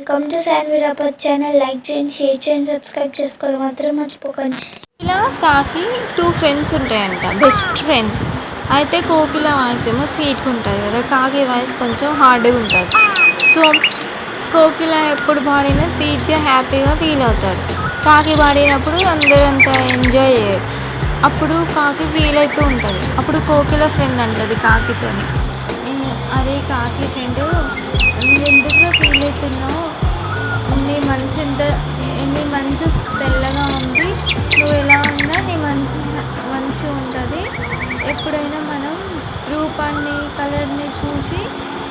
Welcome to శాన్వీరాపత్ channel like చేయండి share చేయండి సబ్స్క్రైబ్ చేసుకోవడం మాత్రం మర్చిపోకండి. ఇలా కాకి టూ ఫ్రెండ్స్ ఉంటాయంట. బెస్ట్ ఫ్రెండ్స్ అయితే కోకిల వాయిస్ ఏమో స్వీట్గా ఉంటుంది కదా. కాకి వాయిస్ కొంచెం హార్డ్గా ఉంటుంది. సో కోకిల ఎప్పుడు పాడినా స్వీట్గా హ్యాపీగా ఫీల్ అవుతాడు. కాకి పాడినప్పుడు అందరూ అంత ఎంజాయ్ చేయరు. అప్పుడు కాకి ఫీల్ అవుతూ ఉంటుంది. అప్పుడు కోకిల ఫ్రెండ్ అంటది కాకితో అరే కాకి ఫ్రెండ్ ఎందుకు ఫీల్ అవుతున్నావు దాన్ని కలర్ని చూసి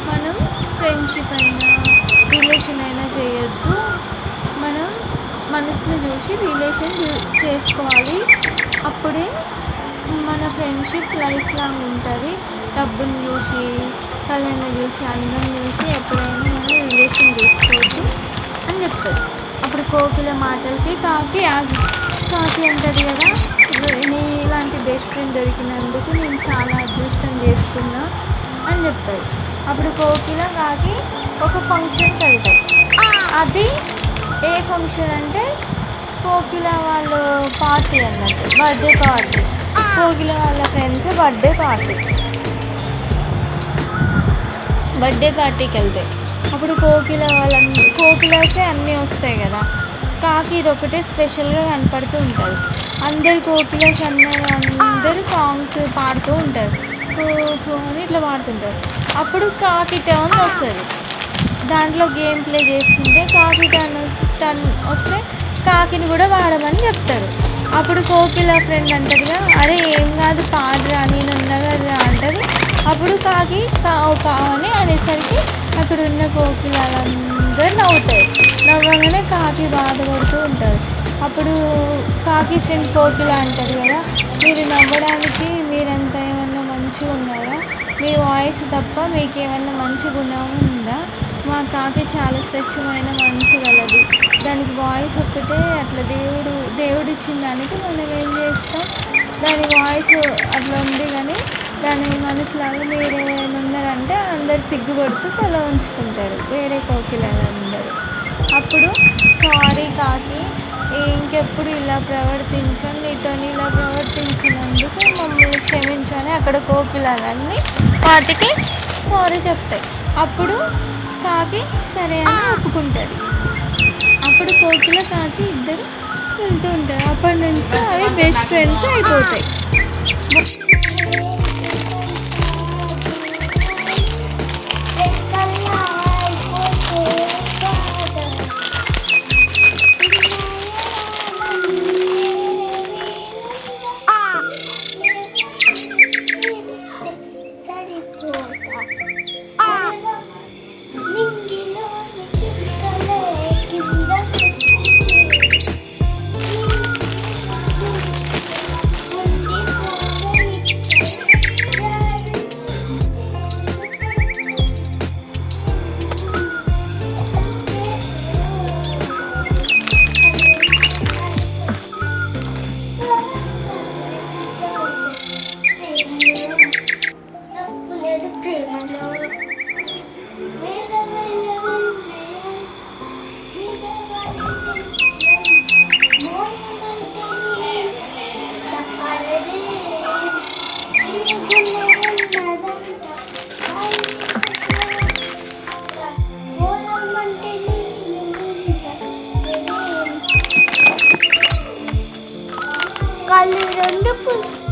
మనం ఫ్రెండ్షిప్ అయినా రిలేషన్ అయినా చేయొద్దు. మనం మనసుని చూసి రిలేషన్ చేసుకోవాలి. అప్పుడే మన ఫ్రెండ్షిప్ లైఫ్ లాంగ్ ఉంటుంది. డబ్బుని చూసి కలర్ని చూసి అందం చూసి ఎప్పుడైనా మనం రిలేషన్ చేసుకోవద్దు అని చెప్తారు. అప్పుడు కోకిల మాటలకి కాకి ఆగి కాకి అంటది కదా నీ ఇలాంటి బెస్ట్ ఫ్రెండ్ దొరికినందుకు నేను చాలా అదృష్టం చేసుకున్నా అని చెప్తాడు. అప్పుడు కోకిల కాకి ఒక ఫంక్షన్కి వెళ్తాయి అది ఏ ఫంక్షన్ అంటే కోకిల వాళ్ళు పార్టీ అన్నట్టు బర్త్డే పార్టీ కోకిల వాళ్ళ ఫ్రెండ్స్ బర్త్డే పార్టీ బర్త్డే పార్టీకి వెళ్తాయి అప్పుడు కోకిల వాళ్ళ కోకిలాసే అన్నీ వస్తాయి కదా. కాకి ఇది ఒకటే స్పెషల్గా కనపడుతూ ఉంటుంది. అందరు కోకిలాస్ అన్నారు అందరూ సాంగ్స్ పాడుతూ ఉంటారు. కో అని ఇట్లా పాడుతుంటారు. అప్పుడు కాకి టర్న్ వస్తుంది. దాంట్లో గేమ్ ప్లే చేస్తుంటే కాకి టర్న్ టర్న్ వస్తే కాకిని కూడా వాడమని చెప్తారు. అప్పుడు కోకిల ఫ్రెండ్ అంటదిగా అరే ఏం కాదు పాడరా నేను ఉన్నదా కదా అప్పుడు కాకి కావు కావని అనేసరికి అక్కడ ఉన్న కోకిలందరూ నవ్వుతారు. నవ్వగానే కాకి బాధపడుతూ ఉంటారు. అప్పుడు కాకి ఫ్రెండ్ కోకిల అంటారు కదా మీరు నవ్వడానికి మీరంతా ఏమన్నా మంచిగా ఉన్నారా? మీ వాయిస్ తప్ప మీకు ఏమన్నా మంచి గుణం ఉందా? మా కాకి చాలా స్వచ్ఛమైన మనసు గలది. దానికి వాయిస్ ఒక్కటే అట్లా దేవుడు దేవుడు ఇచ్చిన దానికి మనం ఏం చేస్తాం? దాని వాయిస్ అట్లా ఉంది కానీ దాని మనసులాగా మీరు ఏమైనా ఉన్నారంటే అందరు సిగ్గుపడుతూ తల ఉంచుకుంటారు వేరే కోకిలందరూ అప్పుడు సారీ కాకి ఇంకెప్పుడు ఇలా ప్రవర్తించాను నీతో ఇలా ప్రవర్తించినందుకు మమ్మల్ని క్షమించని అక్కడ కోకిలాలన్నీ వాటికి సారీ చెప్తాయి. అప్పుడు కాకి సరే అని ఒప్పుకుంటుంది. అప్పుడు కోకిల కాకి ఇద్దరు వెళ్తూ ఉంటారు. అప్పటి నుంచి అవి బెస్ట్ ఫ్రెండ్స్ అయిపోతాయి.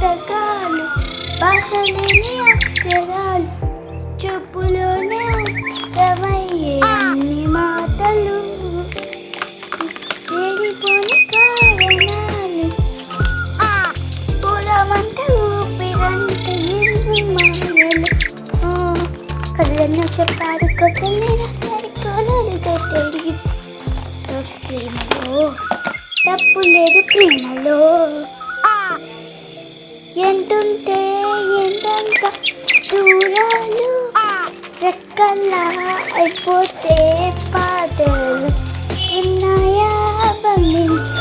పుస్తకాలు భాష లేని అక్షరాలు చూపులోనే అర్థమయ్యే అన్ని మాటలు వెళ్ళిపోని కారణాలు. పూలమంటే ఊపిరంటే ఎన్ని మాయలు కథలను చెప్పారు కొత్త రాశారు కోనలు కట్టడిగి ప్రేమలో తప్పు లేదు ప్రేమలో. ఎంతుంటే ఎంతంత దూరాలు రెక్కల్లా అయిపోతే పాదలు ఉన్నాయా బంధించు.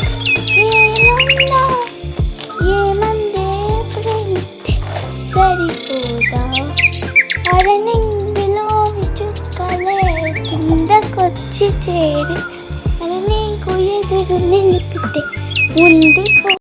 ఏమన్నా ఏమందే సరిపోదా? అరణింగిలో చుక్కలే కిందకొచ్చి చే ఏడు అని నీకు ఎదురు నిలిపితే ఉండిపో